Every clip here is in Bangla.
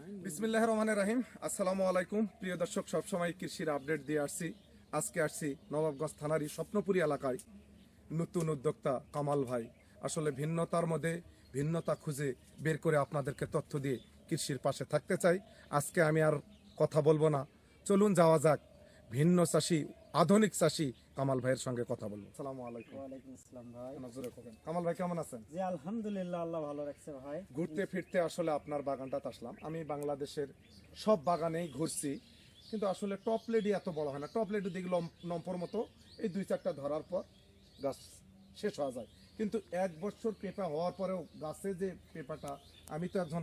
বিসমিল্লাহ রহমানের রাহিম। আসসালামু আলাইকুম। প্রিয় দর্শক, সবসময় কৃষির আপডেট দিয়ে আসছি। আজকে আসছি নবাবগঞ্জ থানারই স্বপ্নপুরী এলাকায়। নতুন উদ্যোক্তা কামাল ভাই। আসলে ভিন্নতার মধ্যে ভিন্নতা খুঁজে বের করে আপনাদেরকে তথ্য দিয়ে কৃষির পাশে থাকতে চাই। আজকে আমি আর কথা বলব না। চলুন যাওয়া যাক। ভিন্ন চাষি আধুনিক চাষি কামাল ভাইয়ের সঙ্গে কথা বলব। আসসালামু আলাইকুম। ওয়ালাইকুম আসসালাম ভাই। নজরে রাখবেন। কামাল ভাই কেমন আছেন? জি আলহামদুলিল্লাহ আল্লাহ ভালো রাখছে ভাই। ঘুরতে ফিরতে আসলে আপনার বাগানটাতে আসলাম। আমি বাংলাদেশের সব বাগানেই ঘুরছি কিন্তু আসলে টপ লেডি এত বড় হয় না। টপ লেডি দেখল নম্পর মতো এই দুই চারটা ধরার পর গাছ শেষ হওয়া যায়। কিন্তু এক বছর পেঁপা হওয়ার পরেও গাছে যে পেঁপাটা আমি তো একজন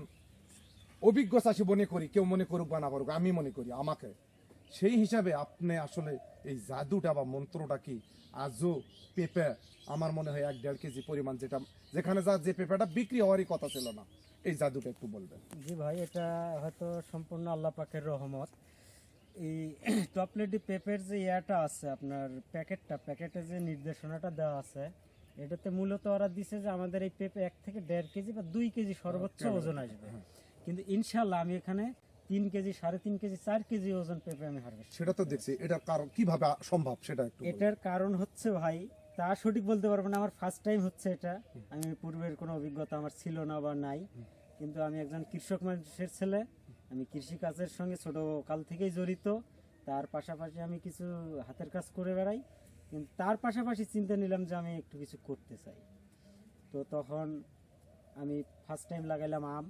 অভিজ্ঞ চাষি মনে করি কেউ মনে করুক বা না করুক আমি মনে করি আমাকে। সেই হিসাবে আপনি আসলে এই জাদুটা বা মন্ত্রটা কি আজও পেঁপে আমার মনে হয় এক দেড় কেজি পরিমাণ যেটা যেখানে যা যে পেঁপেটা বিক্রি হওয়ারই কথা ছিল না। এই জাদুটা একটু বলবেন। জি ভাই এটা হয়তো সম্পূর্ণ আল্লাহ পাকের রহমত। এই টপলেটি পেপের যে ইয়াটা আছে আপনার প্যাকেটটা প্যাকেটে যে নির্দেশনাটা দেওয়া আছে এটাতে মূলত ওরা দিছে যে আমাদের এই পেঁপে এক থেকে দেড় কেজি বা দুই কেজি সর্বোচ্চ ওজন আসবে। কিন্তু ইনশাল্লাহ আমি এখানে তিন কেজি সাড়ে তিন কেজি চার কেজি ওজন পেঁপে আমি হারভেস্ট সেটা তো দেখছি। এটার কারণ কীভাবে সম্ভব সেটা একটু এটার কারণ হচ্ছে ভাই তা সঠিক বলতে পারব না আমার ফার্স্ট টাইম হচ্ছে এটা। আমি পূর্বের কোনো অভিজ্ঞতা আমার ছিল না বা নাই। কিন্তু আমি একজন কৃষক মানুষের ছেলে আমি কৃষি কাজের সঙ্গে ছোট কাল থেকেই জড়িত। তার পাশাপাশি আমি কিছু হাতের কাজ করে বেড়াই। কিন্তু তার পাশাপাশি চিন্তা নিলাম যে আমি একটু কিছু করতে চাই। তো তখন আমি ফার্স্ট টাইম লাগাইলাম আম।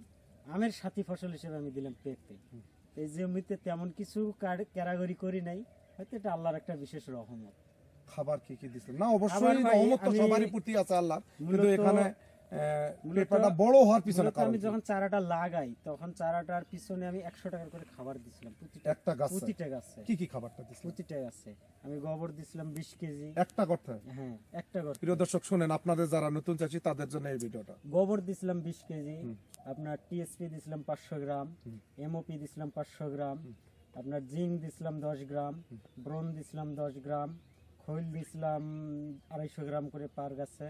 আমের সাথী ফসল হিসেবে আমি দিলাম পেঁপে। এই জমিতে তেমন কিছু ক্যারাগরি করি নাই। হয়তো এটা আল্লাহর একটা বিশেষ রহমত। খাবার কি কি দিচ্ছেন না অবশ্যই রহমত তো সবারই প্রতি আছে আল্লাহ কিন্তু এখানে আহ, বড় হওয়ার পিছনে কারণ আমি যখন চারাটা লাগাই তখন চারাটার পিছনে আমি একশো টাকা করে খাবার দিছিলাম। প্রতিটা একটা গাছে? প্রতিটা গাছে। কি কি খাবারটা দিচ্ছেন প্রতিটা গাছে। আমি গোবর দিছিলাম বিশ কেজি। একটা করতে হ্যাঁ একটা গর্ত। প্রিয় দর্শক শুনেন আপনাদের যারা নতুন চাষি তাদের জন্য এই ভিডিওটা। গোবর দিছিলাম বিশ কেজি। আপনার টিএসপি দিছিলাম পাঁচশো গ্রাম। এমওপি দিছিলাম পাঁচশো গ্রাম। আপনার জিঙ্ক দিছিলাম দশ গ্রাম। ব্রোন দিছিলাম দশ গ্রাম। খৈল দিছিলাম আড়াইশো গ্রাম করে পার গাছে।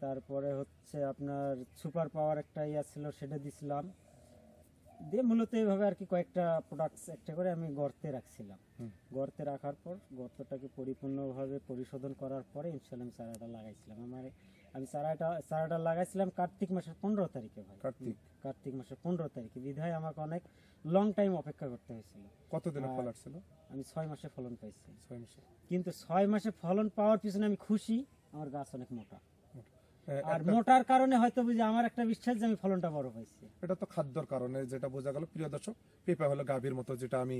তারপরে হচ্ছে আপনার সুপার পাওয়ার একটা ইয়া ছিল সেটা দিছিলাম। দিয়ে মূলত এইভাবে আর কি কয়েকটা প্রোডাক্টস একটা করে আমি গর্তে রাখছিলাম। গর্তে রাখার পর গর্তটাকে পরিপূর্ণভাবে পরিশোধন করার পরে ইনশাল্লাহ আমি চারাটা লাগাইছিলাম। আমার আমি চারাটা চারাটা লাগাইছিলাম কার্তিক মাসের পনেরো তারিখে ভাই। কার্তিক? কার্তিক মাসের পনেরো তারিখে। বিধায় আমাকে অনেক লং টাইম অপেক্ষা করতে হয়েছিল। কতদিন ফল আসছিল? আমি ছয় মাসে ফলন পাইছি। ছয় মাসে। কিন্তু ছয় মাসে ফলন পাওয়ার পিছনে আমি খুশি আমার গাছ অনেক মোটা। আর মোটার কারণে হয়তো বুঝি আমার একটা বিশ্বাস যে আমি ফলনটা বড় পাইছি। এটা তো খাদ্যর কারণে যেটা বোঝা গেল। প্রিয় দর্শক পেঁপা হলো গাভীর মতো যেটা আমি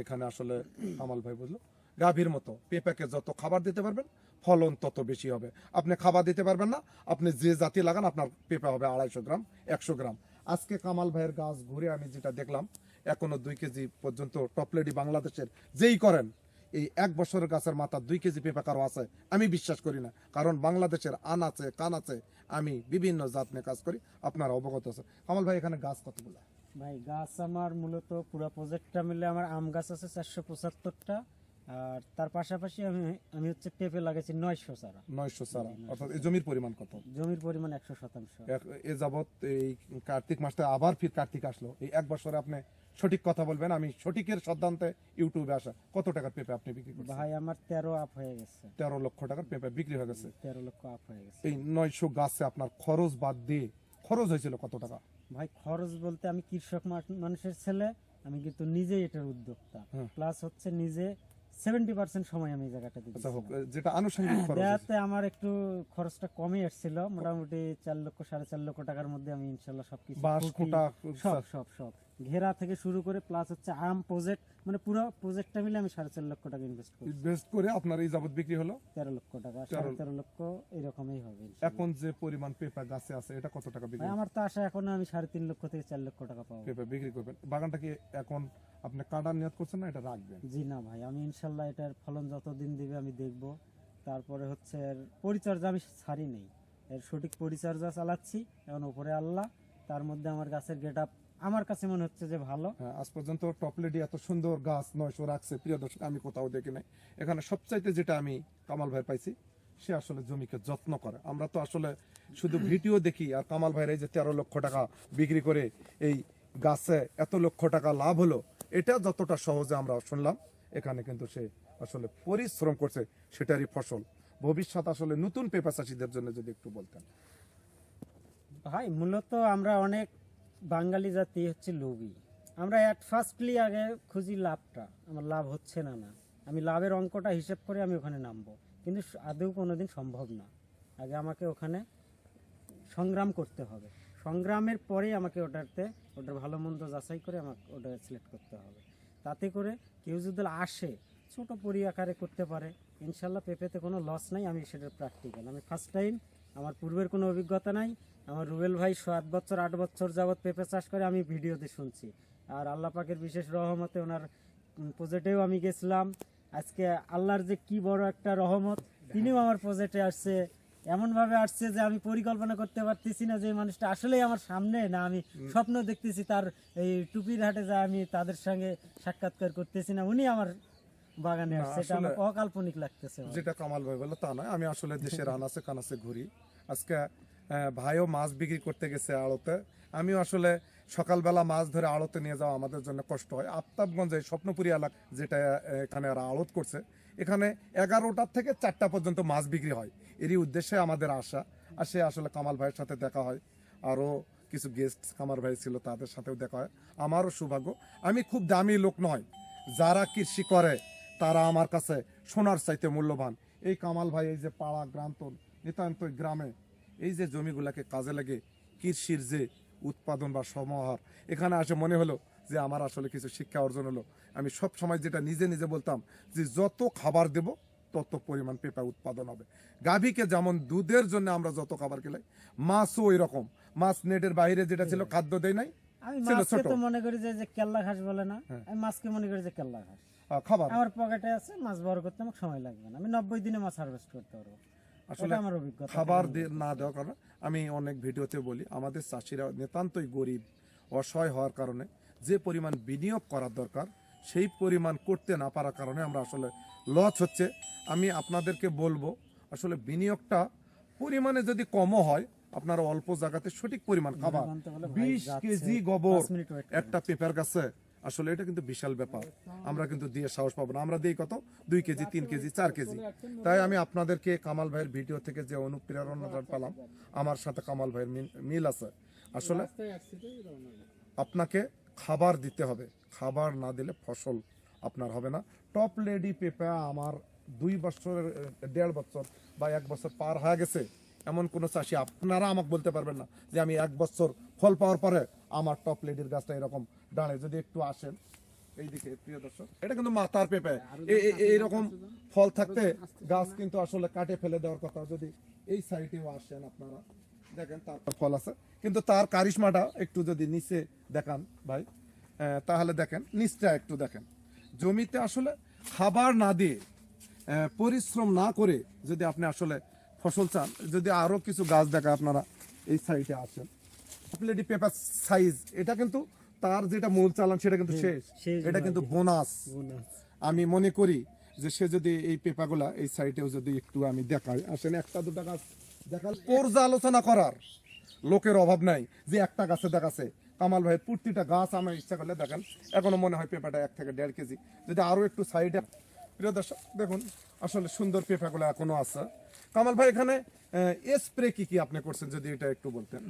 এখানে আসলে আমাল ভাই বুঝলো গাভীর মতো পেঁপাকে যত খাবার দিতে পারবেন ফলন তত বেশি হবে। আপনি খাবার দিতে পারবেন না আপনি যে জাতি লাগান আপনার পেঁপা হবে আড়াইশো গ্রাম একশো গ্রাম। আজকে কামাল ভাইয়ের গাছ ঘুরে আমি যেটা দেখলাম এখনও দুই কেজি পর্যন্ত টপলেডি বাংলাদেশের যেই করেন এই এক বছরের গাছের মাথা দুই কেজি পেঁপে কারও আছে? আমি বিশ্বাস করি না। কারণ বাংলাদেশের আন আছে, কান আছে, আমি বিভিন্ন জাত নিয়ে কাজ করি। আপনারা অবগত আছে কামাল ভাই, এখানে গাছ কতগুলো? ভাই, গাছ আমার মূলত পুরো প্রজেক্টটা মিলে আমার আম গাছ আছে চারশো পঁচাত্তরটা। আর তার পাশাপাশি আমি আমি হচ্ছে পেঁপে লাগাইছি নয়শো চারা। নয়শো চারা। অর্থাৎ জমির পরিমাণ কত? জমির পরিমাণ একশো শতাংশ। এ যাবৎ এই কার্তিক মাসটা আবার ফির কার্তিক আসলো। এই এক বছরে আপনি সঠিক কথা বলবেন আমি সঠিকের সিদ্ধান্তে ইউটিউবে আসা। কত টাকার পেঁপে আপনি বিক্রি করছেন? ভাই আমার তেরো আপ হয়ে গেছে। তেরো লক্ষ টাকার পেঁপে বিক্রি হয়ে গেছে। তেরো লক্ষ আপ হয়ে গেছে। এই নয়শো গাছে আপনার খরচ বাদ দিয়ে খরচ হয়েছিল কত টাকা? ভাই খরচ বলতে আমি কৃষক মানুষের ছেলে আমি কিন্তু নিজেই এটার উদ্যোক্তা। প্লাস হচ্ছে নিজে সেভেন্টি পার্সেন্ট সময় আমি এই জায়গাটা দিচ্ছি যেটা আনুষঙ্গিক খরচ আমার একটু খরচটা কমে এসেছিল মোটামুটি চার লক্ষ সাড়ে চার লক্ষ টাকার মধ্যে আমি ইনশাল্লাহ সবকিছু সব। সব সব। ঘেরা থেকে শুরু করে প্লাস হচ্ছে আম প্রজেক্ট মানে পুরো প্রজেক্টটা মিলে আমি সাড়ে চার লক্ষ টাকা ইনভেস্ট করি ইনভেস্ট করে আপনার এই যাবৎ বিক্রি হলো? তেরো লক্ষ টাকা সাড়ে তেরো লক্ষ এরকমই হবে এখন যে পরিমাণ পেপার গাছে আছে এটা কত টাকা বিক্রি আমার তো আশা এখন আমি সাড়ে তিন লক্ষ থেকে চার লক্ষ টাকা পাবো। পেঁপে বিক্রি করবেন। বাগানটা কি এখন আপনি কাটার নিয়ত করছেন না এটা রাখবেন? জি না ভাই আমি ইনশাল্লাহ এটার ফলন যত দিন দিবে আমি দেখব। তারপরে হচ্ছে এর পরিচর্যা আমি ছাড়ি নেই। এর সঠিক পরিচর্যা চালাচ্ছি এখন উপরে আল্লাহ তার মধ্যে আমার গাছের গেট আমার কাছে মনে হচ্ছে যে ভালো। হ্যাঁ, আজ পর্যন্ত টপলেডি এত সুন্দর গাছ নয়শো রাখছে। প্রিয় দর্শক আমি কোথাও দেখি নাই। এখানে সবচাইতে যেটা আমি কামাল ভাই পাইছি সে আসলে জমিকে যত্ন করে। আমরা তো আসলে শুধু ভিডিও দেখি আর কামাল ভাইয়ের এই যে তেরো লক্ষ টাকা বিক্রি করে এই গাছে এত লক্ষ টাকা লাভ হলো এটা যতটা সহজে আমরা শুনলাম এখানে কিন্তু সে আসলে পরিশ্রম করছে সেটারই ফসল। ভবিষ্যৎ আসলে নতুন পেপার চাষিদের জন্য যদি একটু বলতেন। ভাই মূলত আমরা অনেক বাঙালি জাতি হচ্ছে লোভী। আমরা অ্যাট ফার্স্টলি আগে খুঁজি লাভটা। আমার লাভ হচ্ছে না না। আমি লাভের অঙ্কটা হিসেব করে আমি ওখানে নামবো। কিন্তু আদৌ কোনো দিন সম্ভব না। আগে আমাকে ওখানে সংগ্রাম করতে হবে। সংগ্রামের পরে আমাকে ওটাতে, ওটার ভালো মন্দ যাচাই করে আমাকে ওটা সিলেক্ট করতে হবে। তাতে করে কেউ যদি আসে, ছোটো পরি আকারে করতে পারে, ইনশাল্লাহ পেঁপেতে কোনো লস নাই, আমি সেটার প্র্যাকটিক্যাল আমি ফার্স্ট টাইম আমার পূর্বের কোনো অভিজ্ঞতা নাই। আমার রুবেল ভাই সাত বছর আট বছর যাবৎ পেঁপে চাষ করে আমি ভিডিওতে শুনছি। আর আল্লাহ পাকের বিশেষ রহমতে ওনার প্রজেক্টেও আমি গেছিলাম। আজকে আল্লাহর যে কি বড় একটা রহমত তিনিও আমার প্রজেক্টে আসছে। এমনভাবে আসছে যে আমি পরিকল্পনা করতে পারতেছি না যে এই মানুষটা আসলেই আমার সামনে না আমি স্বপ্ন দেখতেছি তার এই টুপির হাটে যা আমি তাদের সঙ্গে সাক্ষাৎকার করতেছি না। উনি আমার বাগানে আসছে এটা আমার অকাল্পনিক লাগতেছে যেটা কামাল ভাই বলল তা নয়। আমি আসলে দেশের আনাচে কানাচে ঘুরি। আজকে ভাইও মাছ বিক্রি করতে গেছে আড়তে। আমিও আসলে সকালবেলা মাছ ধরে আড়তে নিয়ে যাওয়া আমাদের জন্য কষ্ট হয়। আফতাবগঞ্জে স্বপ্নপুরি এলাকা যেটা এখানে আড়ত করছে এখানে এগারোটার থেকে চারটা পর্যন্ত মাছ বিক্রি হয়। এরই উদ্দেশ্যে আমাদের আসা আর সে আসলে কামাল ভাইয়ের সাথে দেখা হয়। আরও কিছু গেস্ট কামাল ভাই ছিল তাদের সাথেও দেখা হয়। আমারও সৌভাগ্য। আমি খুব দামি লোক নয় যারা কৃষি করে তারা আমার কাছে সোনার চাইতে মূল্যবান। এই কামাল ভাই এই যে পাড়া গ্রান্তন নিতান্ত গ্রামে এই যে জমিগুলাকে কাজে লাগে কৃষির যে উৎপাদন বা সমাহার এখানে আসে মনে হলো যে আমার আসলে কিছু শিক্ষা অর্জন হলো। আমি সব সময় যেটা নিজে নিজে বলতাম যে যত খাবার দেব তত পরিমাণ পেঁপা উৎপাদন হবে। গাভীকে যেমন দুধের জন্য আমরা যত খাবার খেলাই মাছও ওই রকম মাছ নেটের বাইরে যেটা ছিল খাদ্য দেয় নাই আমি ছিল ছোট। তো মনে করি যে কেল্লা ঘাস বলে না। আমি মাছকে মনে করি যে কেল্লা ঘাস। খাবার। আমার পকেটে আছে মাছ বড় করতে আমার সময় লাগবে না। আমি নব্বই দিনে মাছ হারভেস্ট করতে পারব। আসলে আমার অভিজ্ঞতা। খাবার না দেওয়ার কারণে আমি অনেক ভিডিওতে বলি আমাদের চাষিরা নিতান্তই গরিব অসহায় হওয়ার কারণে যে পরিমাণ বিনিয়োগ করার দরকার সেই পরিমাণ করতে না পারার কারণে আমরা আসলে লস হচ্ছে। আমি আপনাদেরকে বলব আসলে বিনিয়োগটা পরিমাণে যদি কমও হয় আপনারা অল্প জায়গাতে সঠিক পরিমাণ খাবার বিশ কেজি গোবর একটা পেপার গাছে আসলে এটা কিন্তু বিশাল ব্যাপার। আমরা কিন্তু দিয়ে সাহস পাবো না। আমরা দিই কত? দুই কেজি, তিন কেজি, চার কেজি। তাই আমি আপনাদেরকে কামাল ভাইয়ের ভিডিও থেকে যে অনুপ্রেরণাটা পেলাম, আমার সাথে কামাল ভাইয়ের মিল আছে। আসলে আপনাকে খাবার দিতে হবে। খাবার না দিলে ফসল আপনার হবে না। টপ লেডি পেঁপা আমার দুই বছরের, দেড় বছর বা এক বছর পার হয়ে গেছে। এমন কোনো চাষি আপনারা আমাকে বলতে পারবেন না যে আমি এক বছর ফল পাওয়ার পরে আমার টপ লেডির গাছটা এরকম দাঁড়ে যদি একটু আসেন। এইদিকে প্রিয় দর্শক। এটা কিন্তু মাথার পেঁপে। এইরকম ফল থাকতে গাছ কিন্তু আসলে কাটে ফেলে দেওয়ার কথা। যদি এই সাইডেও আসেন আপনারা দেখেন তার ফল আছে। কিন্তু তার কারিশমাটা একটু যদি নিচে দেখান ভাই তাহলে দেখেন নিচটা একটু দেখেন। জমিতে আসলে খাবার না দিয়ে পরিশ্রম না করে যদি আপনি আসলে ফসল চান যদি আরও কিছু গাছ দেখা আপনারা এই সাইডে আসেন। প্লেটি পেপার সাইজ এটা কিন্তু তার যেটা মূল চালান সেটা কিন্তু শেষ। শেষ এটা কিন্তু বোনাস। আমি মনে করি যে সে যদি এই পেপারগুলা এই সাইডেও যদি একটু আমি দেখাই আসেন একটা দুটা গাছ দেখাল পর্যালোচনা করার লোকের অভাব নাই যে একটা গাছে দেখাছে। কামাল ভাই প্রতিটা গাছ আমার ইচ্ছা করলে দেখেন। এখনও মনে হয় পেঁপাটা এক থেকে দেড় কেজি। যদি আরও একটু সাইডে প্রিয় দর্শক দেখুন আসলে সুন্দর পেঁপাগুলো এখনও আছে। কামাল ভাই এখানে স্প্রে কি কি আপনি করছেন যদি এটা একটু বলতেন?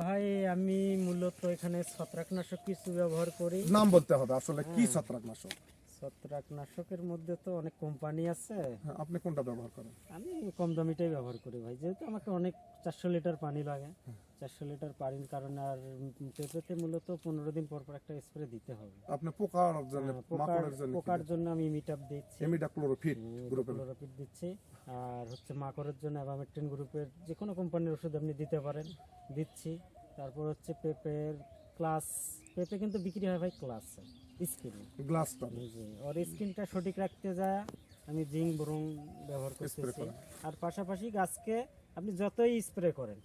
ভাই আমি মূলত এখানে ছত্রাকনাশক কিছু ব্যবহার করি। নাম বলতে হবে আসলে কি ছত্রাকনাশক? ছত্রাকনাশকের মধ্যে তো অনেক কোম্পানি আছে। হ্যাঁ, আপনি কোনটা ব্যবহার করেন? আমি কম দামিটাই ব্যবহার করি ভাই যেহেতু আমাকে অনেক চারশো লিটার পানি লাগে। চারশো লিটার পানির কারণে আর পেঁপেতে মূলত পনেরো দিন পর পর একটা স্প্রে দিতে হবে। আপনি পোকার জন্য হ্যাঁ, মাকড়ের জন্য পোকার জন্য আমি মিটাপ দিচ্ছি। এমিডা ক্লোরোফিট গ্রুপের ক্লোরোপিড দিচ্ছি। আর হচ্ছে মাকড়ের জন্য অ্যাভামেট্রিন গ্রুপের যে কোনো কোম্পানির ওষুধ আপনি দিতে পারেন। দিচ্ছি। তারপর হচ্ছে পেঁপের ক্লাস পেঁপে কিন্তু বিক্রি হয় ভাই ক্লাস স্কিন গ্লাসটা ওর স্কিনটা সঠিক রাখতে যায় আমি জিঙ্ক ব্রং ব্যবহার করতেছি। আর পাশাপাশি গাছকে আপনি যতই স্প্রে করেন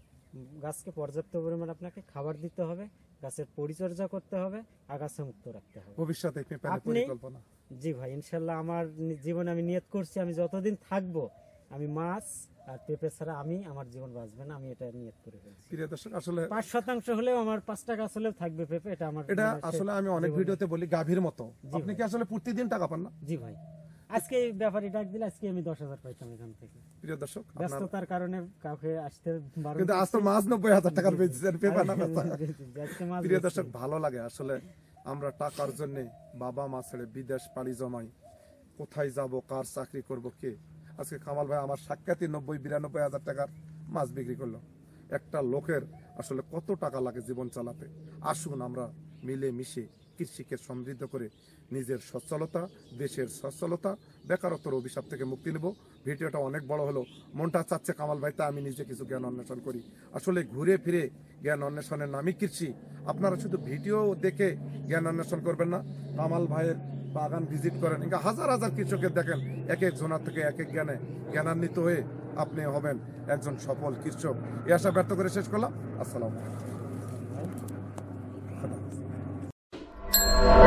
গাছকে পর্যাপ্ত পরিমাণ আপনাকে খাবার দিতে হবে গাছের পরিচর্যা করতে হবে আগাছা মুক্ত রাখতে হবে। ভবিষ্যতে আপনি- জি ভাই ইনশাল্লাহ আমার জীবনে আমি নিয়ত করছি আমি যতদিন থাকব আমি মাছ আর পেঁপে ছাড়া আমি আমার জীবন বাঁচবে না আমি এটা নিয়ত করে প্রিয় দর্শক আসলে পাঁচ শতাংশ হলেও আমার পাঁচ টাকা আসলেও থাকবে পেঁপে এটা আমার এটা আসলে আমি অনেক ভিডিওতে বলি গাভীর মতো। আপনি কি আসলে প্রতিদিন টাকা পান না? জি ভাই। আজকে এই ব্যাপারে ডাক দিলে আজকে আমি দশ হাজার পাইতাম এখান থেকে। প্রিয় দর্শক ব্যস্ততার কারণে কাউকে আসতে কিন্তু আজ তো মাছ নব্বই হাজার টাকার বেচছেন পেপার না। প্রিয় দর্শক ভালো লাগে। আসলে আমরা টাকার জন্য বাবা মা ছেড়ে বিদেশ পাড়ি জমাই। কোথায় যাব কার চাকরি করব কে? আজকে কামাল ভাই আমার সাক্ষাৎই নব্বই বিরানব্বই হাজার টাকার মাছ বিক্রি করল। একটা লোকের আসলে কত টাকা লাগে জীবন চালাতে? আসুন আমরা মিলে মিশে কৃষিকে সমৃদ্ধ করে নিজের সচ্ছলতা, দেশের সচ্ছলতা, বেকারত্বর অভিশাপ থেকে মুক্তি নেব। ভিডিওটা অনেক বড় হলো। মনটা চাচ্ছে কামাল ভাই, তা আমি নিজে কিছু জ্ঞান অন্বেষণ করি। আসলে ঘুরে ফিরে জ্ঞান অন্বেষণের নামই কৃষি। আপনারা শুধু ভিডিও দেখে জ্ঞান অন্বেষণ করবেন না, কামাল ভাইয়ের বাগান ভিজিট করেন। ఇంకా হাজার হাজার কৃষকের দেখেন, এক এক জোনার থেকে এক এক জ্ঞানে জ্ঞানান্বিত হয়ে আপনি হবেন একজন সফল কৃষক। এ আশা ব্যর্থ করে শেষ করলাম। আসসালাম ভাই।